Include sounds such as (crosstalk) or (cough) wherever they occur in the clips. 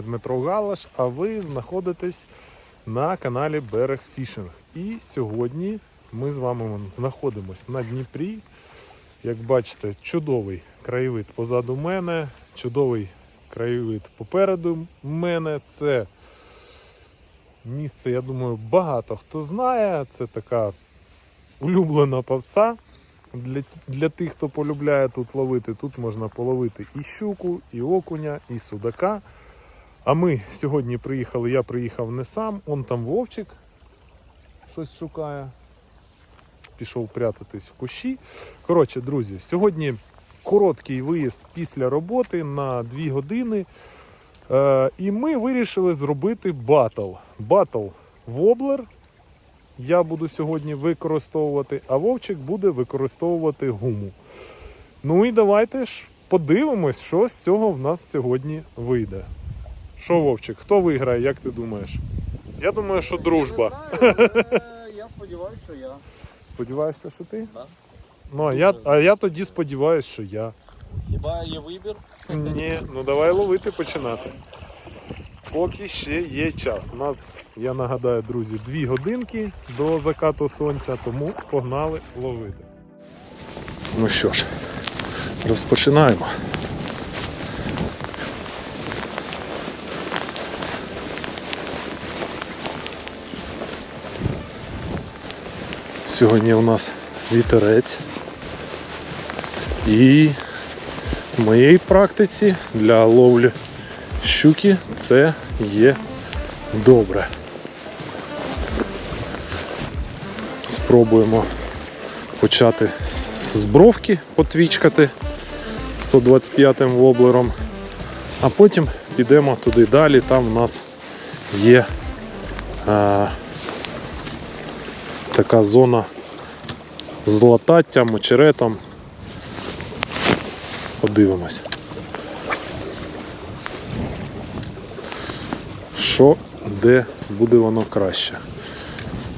Дмитро Галаш, а ви знаходитесь на каналі Берег Фішинг. І сьогодні ми з вами знаходимося на Дніпрі. Як бачите, чудовий краєвид позаду мене, чудовий краєвид попереду мене. Це місце, я думаю, багато хто знає. Це така улюблена павса. Для, для тих, хто полюбляє тут ловити, тут можна половити і щуку, і окуня, і судака. А ми сьогодні приїхали, я приїхав не сам, он там Вовчик щось шукає. Пішов прятатись в кущі. Коротше, друзі, сьогодні короткий виїзд після роботи на 2 години. Е, і ми вирішили зробити батл. Батл воблер я буду сьогодні використовувати, а Вовчик буде використовувати гуму. Ну і давайте ж подивимось, що з цього в нас сьогодні вийде. Що, Вовчик, хто виграє, як ти думаєш? Я думаю, що дружба. Я, не знаю, але я сподіваюся, що я. Сподіваєшся, що ти? Да. Ну, а я, а я тоді сподіваюся, що я. Хіба є вибір? Ні, ну давай ловити починати. Поки ще є час. У нас, я нагадаю, друзі, дві годинки до закату сонця, тому погнали ловити. Ну що ж, розпочинаємо. Сьогодні у нас вітерець. І в моїй практиці для ловлі щуки це є добре. Спробуємо почати з- бровки потвічкати 125 воблером, а потім підемо туди далі. Там у нас є така зона з лататтям, очеретом. Подивимось. Що, де буде воно краще.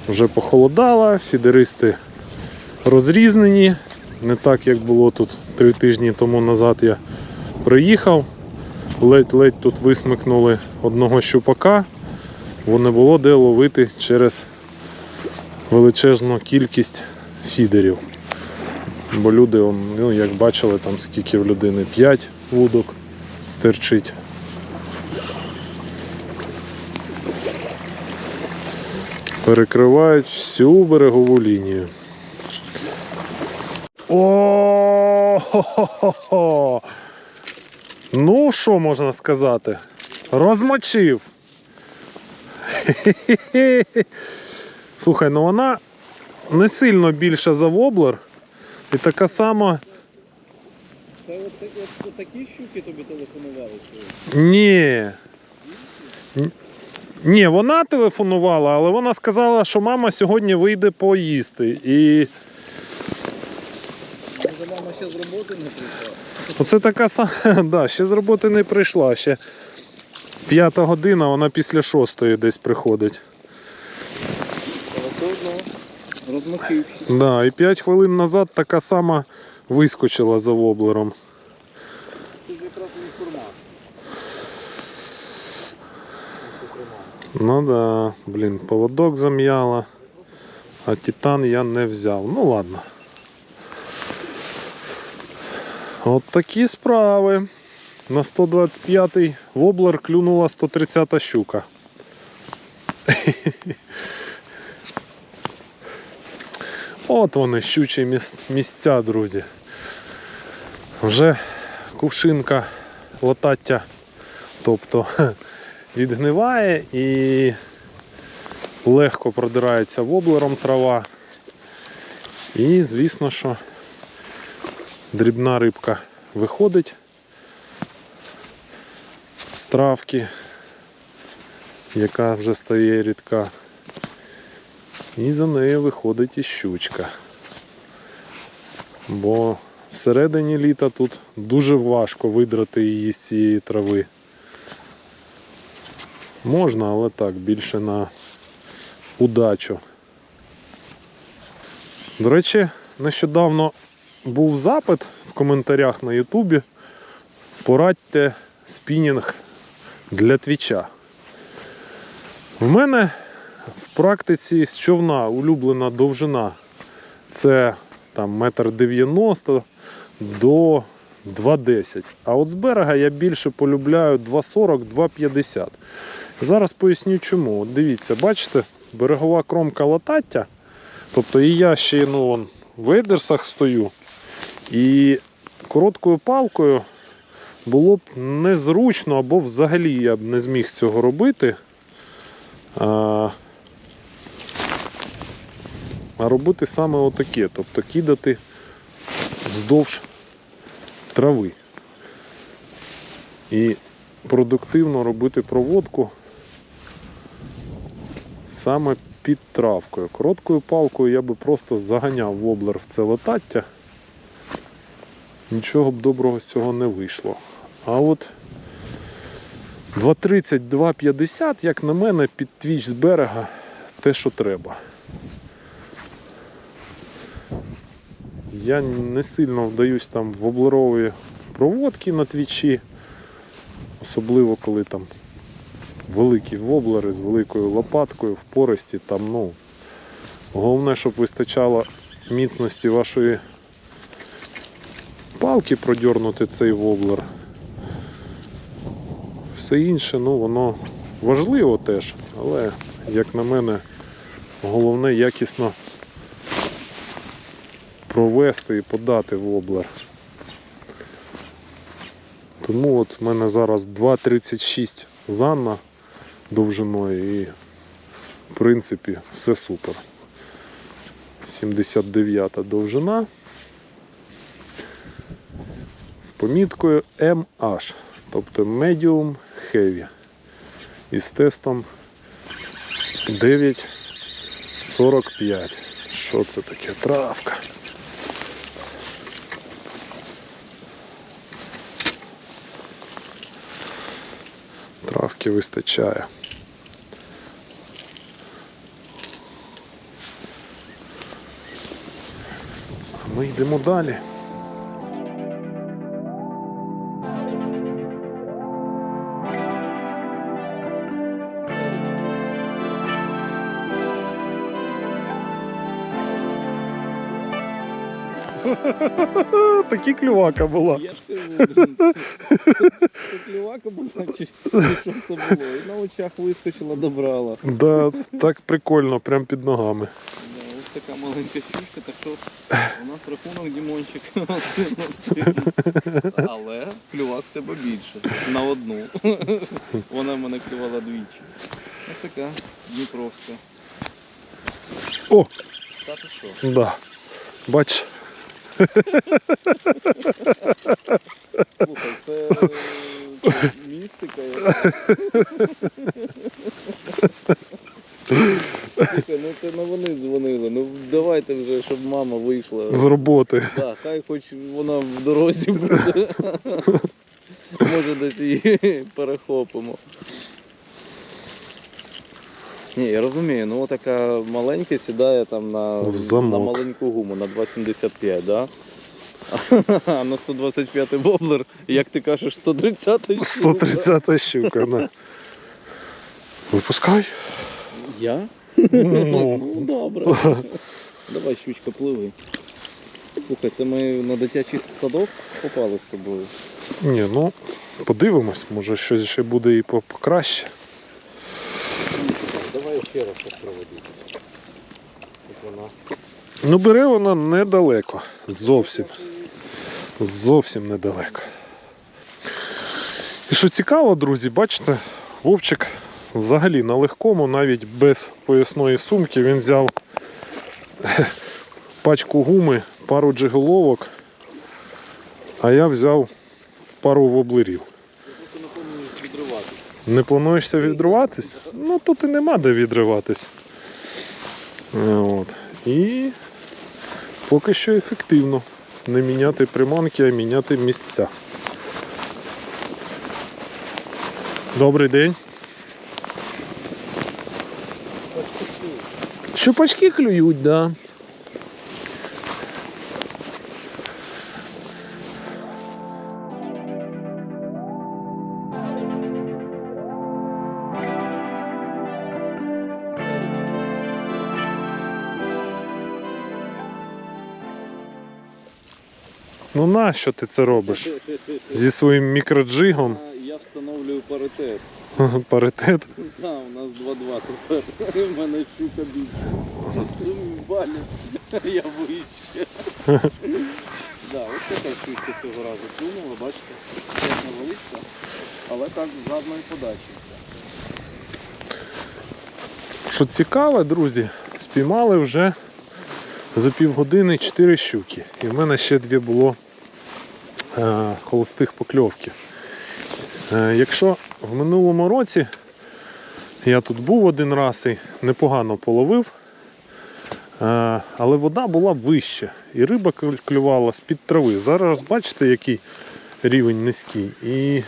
Вже похолодало, фідеристи розрізнені. Не так, як було тут три тижні тому назад я приїхав. Ледь-ледь тут висмикнули одного щупака, бо не було де ловити через величезну кількість фідерів. Бо люди, ну, як бачили, там скільки в людини 5 вудок стерчить. Перекривають всю берегову лінію. О! хо-хо-хо-хо! Ну, що можна сказати? Розмочив. Слухай, ну вона не сильно більша за воблер. І така сама. Це от, от, от такі щуки тобі телефонували? Ні. Ні, вона телефонувала, але вона сказала, що мама сьогодні вийде поїсти. І Може мама ще з роботи не прийшла? оце така сама. (laughs) Да, ще з роботи не прийшла. Ще п'ята година, вона після шостої десь приходить. Але все одно розмочився. Да, і 5 хвилин назад така сама вискочила за воблером. Ну да, блін, поводок зам'яла, а титан я не взяв. Ну ладно. От такі справи. На 125-й воблер клюнула 130-та щука. (laughs) От вони щучі міс- місця, друзі. Вже кувшинка латаття, тобто (laughs) відгниває і легко продирається воблером трава. І, звісно, що дрібна рибка виходить з травки, яка вже стає рідка. І за нею виходить і щучка. Бо всередині літа тут дуже важко видрати її з цієї трави. Можна, але так, більше на удачу. До речі, нещодавно був запит в коментарях на Ютубі. Порадьте спінінг для твіча. В мене в практиці з човна улюблена довжина це там метр дев'яносто до 2,10. А от з берега я більше полюбляю 2,40-2,50. Зараз поясню чому. От дивіться, бачите, берегова кромка латаття. Тобто і я ще ну, вон, в ейдерсах стою. І короткою палкою було б незручно або взагалі я б не зміг цього робити. А, робити саме отаке, тобто кидати вздовж трави. І продуктивно робити проводку саме під травкою. Короткою палкою я би просто заганяв воблер в це летаття. Нічого б доброго з цього не вийшло. А от 2.30-2.50, як на мене, під твіч з берега те, що треба. Я не сильно вдаюсь там в воблерові проводки на твічі, особливо коли там великі воблери з великою лопаткою в порості. Там, ну, головне, щоб вистачало міцності вашої палки продьорнути цей воблер. Все інше, ну, воно важливо теж, але, як на мене, головне якісно провести і подати воблер. Тому от в мене зараз 2,36 занна довжиною і в принципі все супер. 79 довжина з поміткою MH, тобто Medium Heavy. І з тестом 9,45. Що це таке? Травка. Травки вистачає. Ми йдемо далі. (laughs) Такі клювака була. Я ж кажу, це клювака була, чи, чи що це було? І на очах вискочила, добрала. Да, так прикольно, прям під ногами. Да, ось така маленька сішка, так що у нас рахунок Дімончик. Але клювак в тебе більше. На одну. Вона в мене клювала двічі. Ось така Дніпровська. О, Та ти що? да. Бач, Слухай, це, це містика. Слухай, ну це не вони дзвонили. Ну давайте вже, щоб мама вийшла. з роботи. Так, хай хоч вона в дорозі буде. Може десь її перехопимо. Ні, я розумію, ну така маленька сідає там на, В замок. на маленьку гуму на 2,75, да? (laughs) А на 125 воблер, як ти кажеш, 130 щука. 130 щука, да. Випускай. Я? Ну, (laughs) Ну добре. Давай, щучка, пливи. Слухай, це ми на дитячий садок попали з тобою. ні, ну, подивимось, може щось ще буде і покраще. Ще раз проводити. Вона. Ну, бере вона недалеко. Зовсім. Зовсім недалеко. І що цікаво, друзі, бачите, Вовчик взагалі на легкому, навіть без поясної сумки, він взяв (laughs) пачку гуми, пару джиголовок, а я взяв пару воблерів. Просто не повинні відривати. Не плануєшся відриватись? Ну тут і нема де відриватись. От. І поки що ефективно. Не міняти приманки, а міняти місця. Добрий день. Щупачки клюють, да. Ну нащо ти це робиш? Зі своїм мікроджигом Я встановлюю паритет. (laughs) паритет. Так, у нас 2-2 тепер. У мене щука більше. Я вище. Да, ось така щучка цього разу клюнула, бачите? Теж невеличка, але так з жадної подачі. Що цікаве, друзі, спіймали вже за півгодини 4 щуки. І в мене ще дві було холостих покльовки. Е, якщо в минулому році я тут був один раз і непогано половив, е, але вода була вища і риба клювала з-під трави. Зараз бачите, який рівень низький. І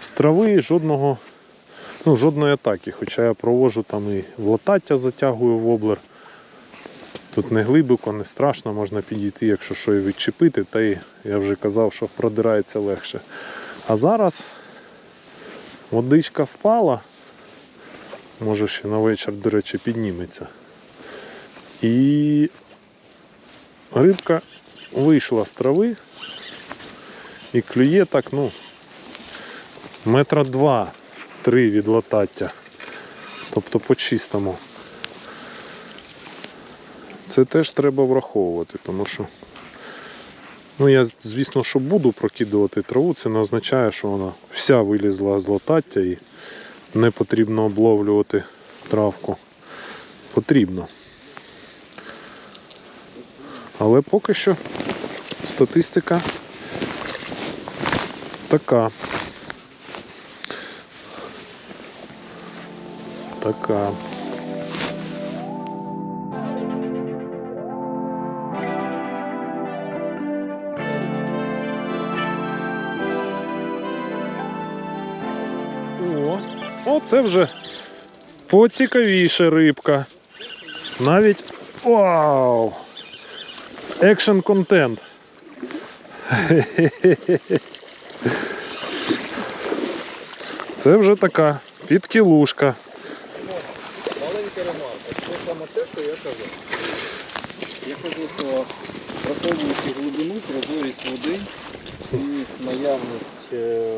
з трави жодного Ну, жодної атаки, хоча я провожу там і в латаття затягую воблер. Тут не глибоко, не страшно, можна підійти, якщо що і відчепити, та й я вже казав, що продирається легше. А зараз водичка впала, може ще на вечір, до речі, підніметься. І рибка вийшла з трави і клює так, ну, метра два. Три від латаття. Тобто по чистому. Це теж треба враховувати, тому що. Ну, я, звісно, що буду прокидувати траву, це не означає, що вона вся вилізла з латаття і не потрібно обловлювати травку. Потрібно. Але поки що статистика така. Така. Оце вже поцікавіше рибка. Навіть вау! Екшн контент. (laughs) Це вже така підкілушка. Маленька ремарка. Це саме те, що я казав. Я кажу, що враховуючи глибину, прозорість води і наявність е,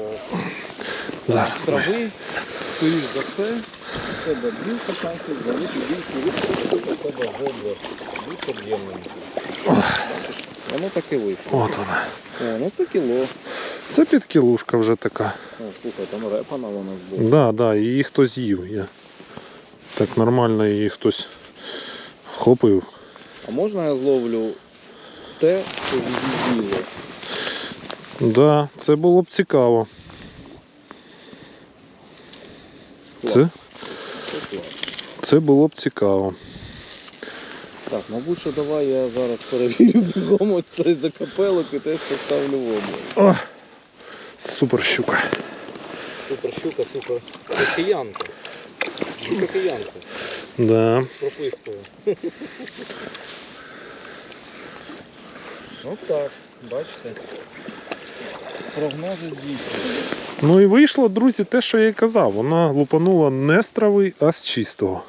Зараз ми. трави, скоріш за все, в тебе більше шансів зловити більшу рибку, у тебе гоблер більш об'ємненький. Воно так і вийшло. От вона. О, ну це кіло. Це підкілушка вже така. О, слухай, там репана вона була. Да, да, її хтось їв. Я так нормально її хтось хопив. А можна я зловлю те, що її з'їло? Да, це було б цікаво. Це, Це було б цікаво. Так, мабуть, що давай я зараз перевірю бігом оцей закапелок і теж поставлю воду. О, супер щука. Супер щука, супер. Киянка. Щука киянка. Да. Пропискою. От так, бачите. Прогнози здійснюють. Ну і вийшло, друзі, те, що я й казав. Вона лупанула не з трави, а з чистого.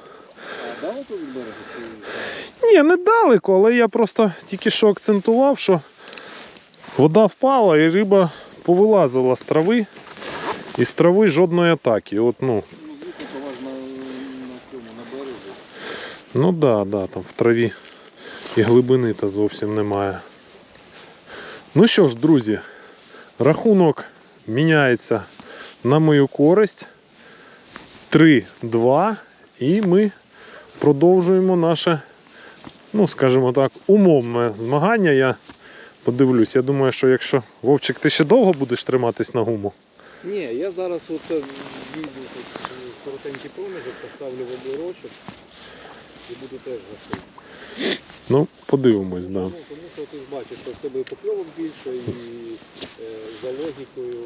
А далеко від берега? Ні, недалеко, але я просто тільки що акцентував, що вода впала і риба повилазила з трави. І з трави жодної атаки. От, ну, Ну, ну да, да, там в траві і глибини та зовсім немає. Ну що ж, друзі, рахунок міняється на мою користь. 3-2. І ми продовжуємо наше, ну, скажімо так, умовне змагання. Я подивлюсь. Я думаю, що якщо Вовчик, ти ще довго будеш триматись на гуму. Ні, я зараз оце війду тут коротенький проміжок, поставлю воблерочок і буду теж гасити. Ну, подивимось, да. Що ти бачиш, що в тебе і покльовок більше, і е, за логікою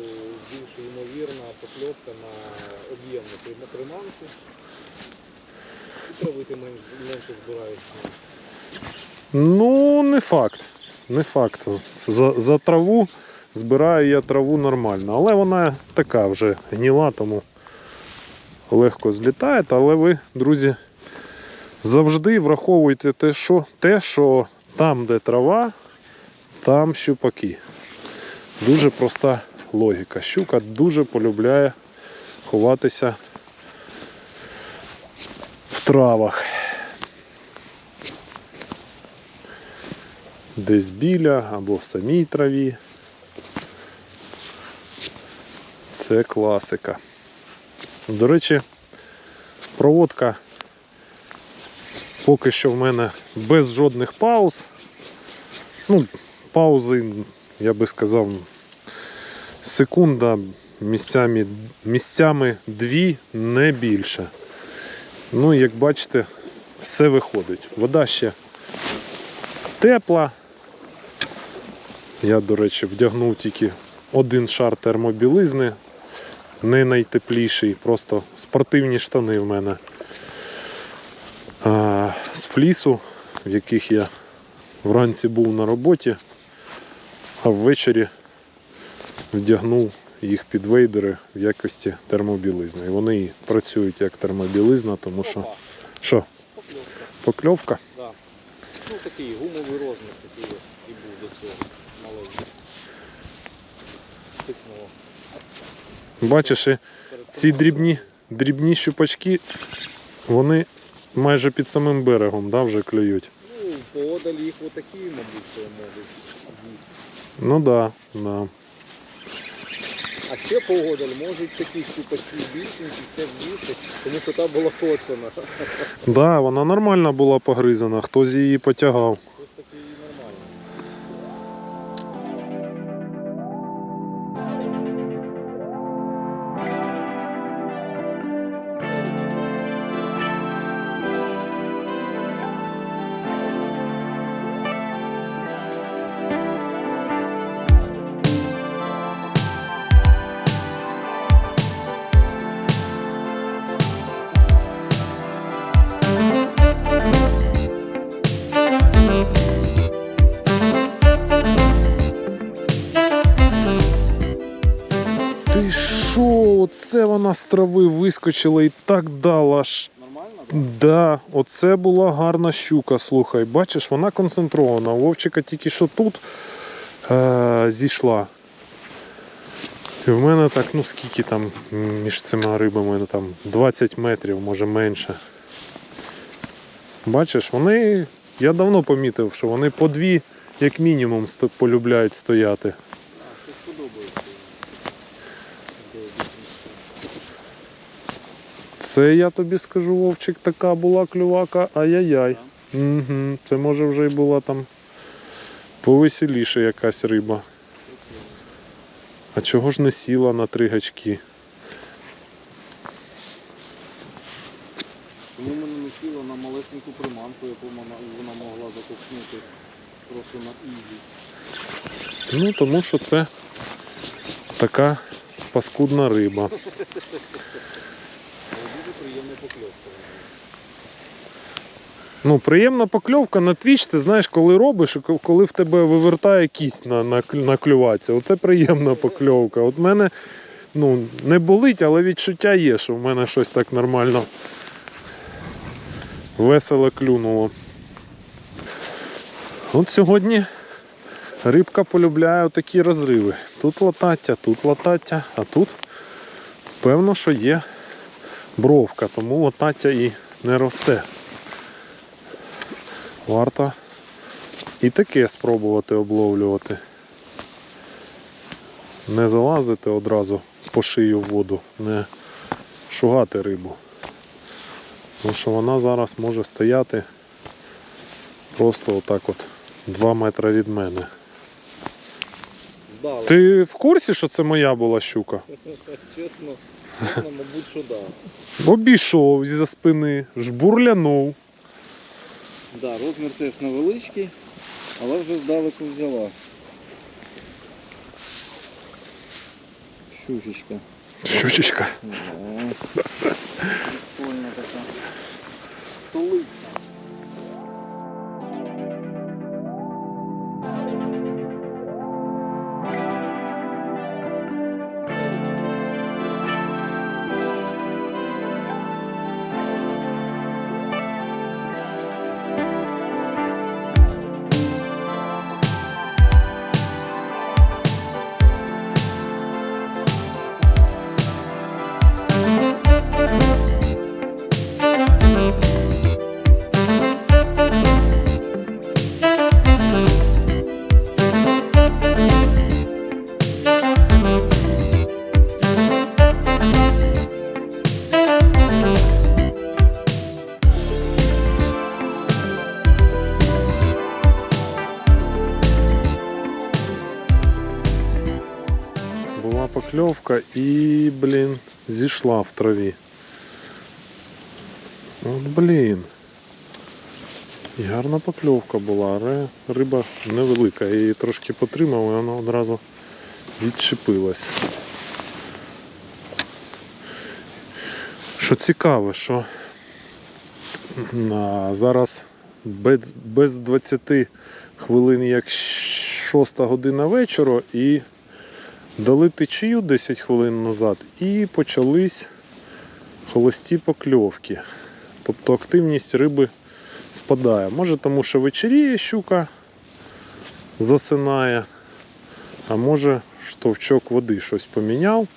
більш ймовірна покльовка на об'ємну приманку. І трави ти менш, менше збираєш. Ну, не факт. Не факт. За, за траву збираю я траву нормально. Але вона така вже гніла, тому легко злітає. Але ви, друзі, завжди враховуйте те, що, те, що там, де трава, там щупаки. Дуже проста логіка. Щука дуже полюбляє ховатися в травах. Десь біля або в самій траві. Це класика. До речі, проводка поки що в мене без жодних пауз. Ну, паузи, я би сказав, секунда місцями, місцями дві, не більше. Ну, як бачите, все виходить. Вода ще тепла. Я, до речі, вдягнув тільки один шар термобілизни, не найтепліший, просто спортивні штани в мене з флісу, в яких я вранці був на роботі, а ввечері вдягнув їх під вейдери в якості термобілизни. І вони і працюють як термобілизна, тому що. Опа, Що, покльовка. покльовка? Да. Ну такий гумовий розмір такий і був до цього маленький. Цикнуло. Бачиш, і ці дрібні, дрібні щупачки, вони майже під самим берегом да, вже клюють. Ну, поодаль їх отакі, мабуть, що можуть з'їсти. Ну так, да, да. А ще поодаль можуть такі щупачки більшенькі теж з'їсти, тому що та була коцана. Да, вона нормально була погризана, хтось її потягав. Оце вона з трави вискочила і так дала. аж Нормально? Да, оце була гарна щука. Слухай, бачиш, вона концентрована. Вовчика тільки що тут е- зійшла. І в мене так, ну скільки там між цими рибами, ну, там 20 метрів, може менше. Бачиш, вони. Я давно помітив, що вони по дві, як мінімум, полюбляють стояти. А, щось подобається. Деякі смішні. Це я тобі скажу, Вовчик, така була клювака, ай-яй-яй. Угу. Це може вже й була там повеселіше якась риба. А чого ж не сіла на три гачки? Тому мене не сіло на малесеньку приманку, яку вона, вона могла закопнути просто на ізі. Ну, тому що це така паскудна риба. (laughs) Приємна покльовка. Ну, приємна покльовка на твіч, ти знаєш, коли робиш, коли в тебе вивертає кість на, на, на клюваці. Оце приємна покльовка. От мене ну, не болить, але відчуття є, що в мене щось так нормально весело клюнуло. От сьогодні рибка полюбляє такі розриви. Тут латаття, тут латаття, а тут певно, що є бровка, тому латаття і не росте. Варто і таке спробувати обловлювати. Не залазити одразу по шию в воду, не шугати рибу. Тому що вона зараз може стояти просто отак от 2 метри від мене. Здали. Ти в курсі, що це моя була щука? (laughs) Чесно, мабуть, що так. Обійшов зі спини, жбурлянув. Да, розмір теж невеличкий, але вже здалеку взяла. Щучечка. Щучечка. Да. Покльовка і, блін, зійшла в траві. От, блін. І гарна покльовка була, але риба невелика. Я її трошки потримав і вона одразу відчепилась. Що цікаво, що зараз без, без 20 хвилин як 6 година вечора і дали течію 10 хвилин назад і почались холості покльовки. Тобто активність риби спадає. Може тому, що вечеріє щука засинає, а може штовчок води щось поміняв,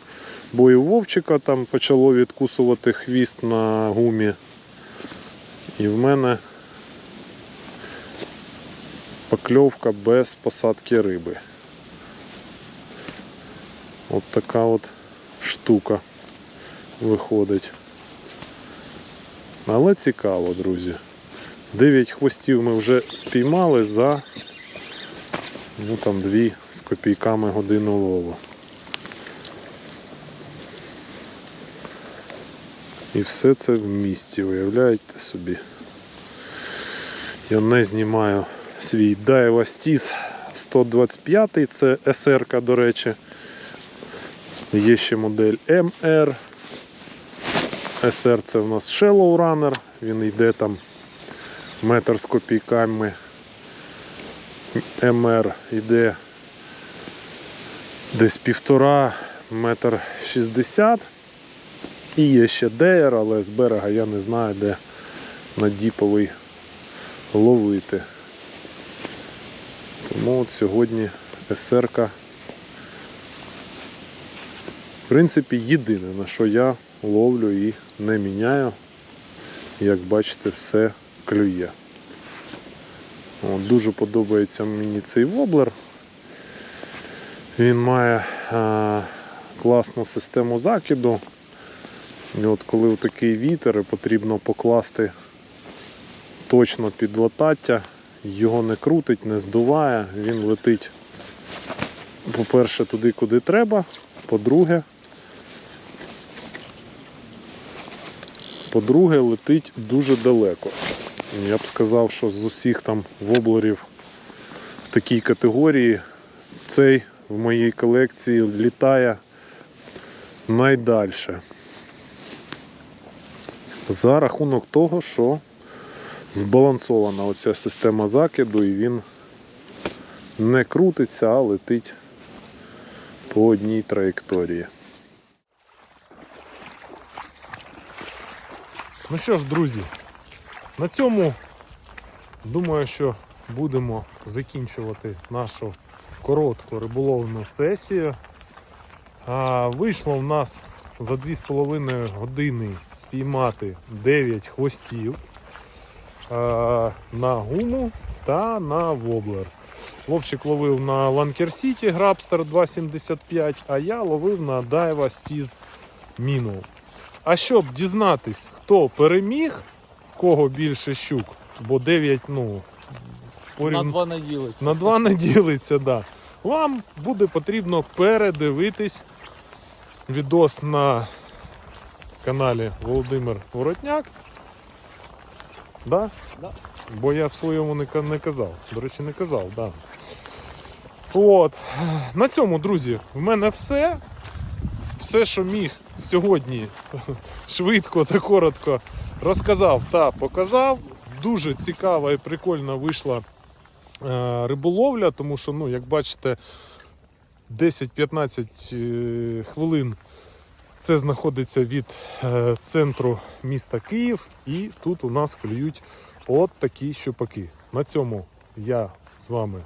бо і у Вовчика там почало відкусувати хвіст на гумі. І в мене покльовка без посадки риби. От така от штука виходить. Але цікаво, друзі. 9 хвостів ми вже спіймали за ну, там, 2 з копійками годину лову. І все це в місті, уявляєте собі. Я не знімаю свій Daiwa Stis 125, це SR, до речі. Є ще модель MR. SR це в нас Shallow Runner, він йде там метр з копійками. МР йде десь півтора, метр шістдесят. І є ще DR, але з берега я не знаю, де на діповий ловити. Тому от сьогодні СРК в принципі єдине на що я ловлю і не міняю. Як бачите, все клює. От, дуже подобається мені цей воблер. Він має а, класну систему закиду. І от коли такий вітер потрібно покласти точно під латаття, його не крутить, не здуває, він летить, по-перше, туди, куди треба, по-друге, по-друге, летить дуже далеко. Я б сказав, що з усіх там воблерів в такій категорії цей в моїй колекції літає найдальше. За рахунок того, що збалансована оця система закиду і він не крутиться, а летить по одній траєкторії. Ну що ж, друзі, на цьому думаю, що будемо закінчувати нашу коротку риболовну сесію. А, вийшло в нас за 2,5 години спіймати 9 хвостів а, на гуму та на воблер. Вовчик ловив на Ланкер Сіті Грабстер 2,75, а я ловив на Daiwa Stiz Minnow. А щоб дізнатись, хто переміг, в кого більше щук, бо 9, ну, На порівн- два не ділиться. на два не ділиться, да. Вам буде потрібно передивитись відос на каналі Володимир Воротняк. Да? Да. Бо я в своєму не, не казав. До речі, не казав, да. От. На цьому, друзі, в мене все. Все, що міг сьогодні швидко та коротко розказав та показав. Дуже цікава і прикольна вийшла е, риболовля, тому що, ну, як бачите, 10-15 е, хвилин це знаходиться від е, центру міста Київ, і тут у нас клюють от такі щупаки. На цьому я з вами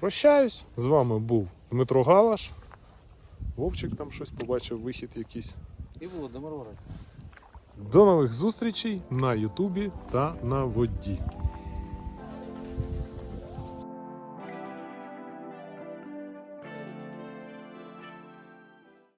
прощаюсь. З вами був Дмитро Галаш. Вовчик там щось побачив, вихід якийсь. І Володимир Ворот. До нових зустрічей на Ютубі та на воді.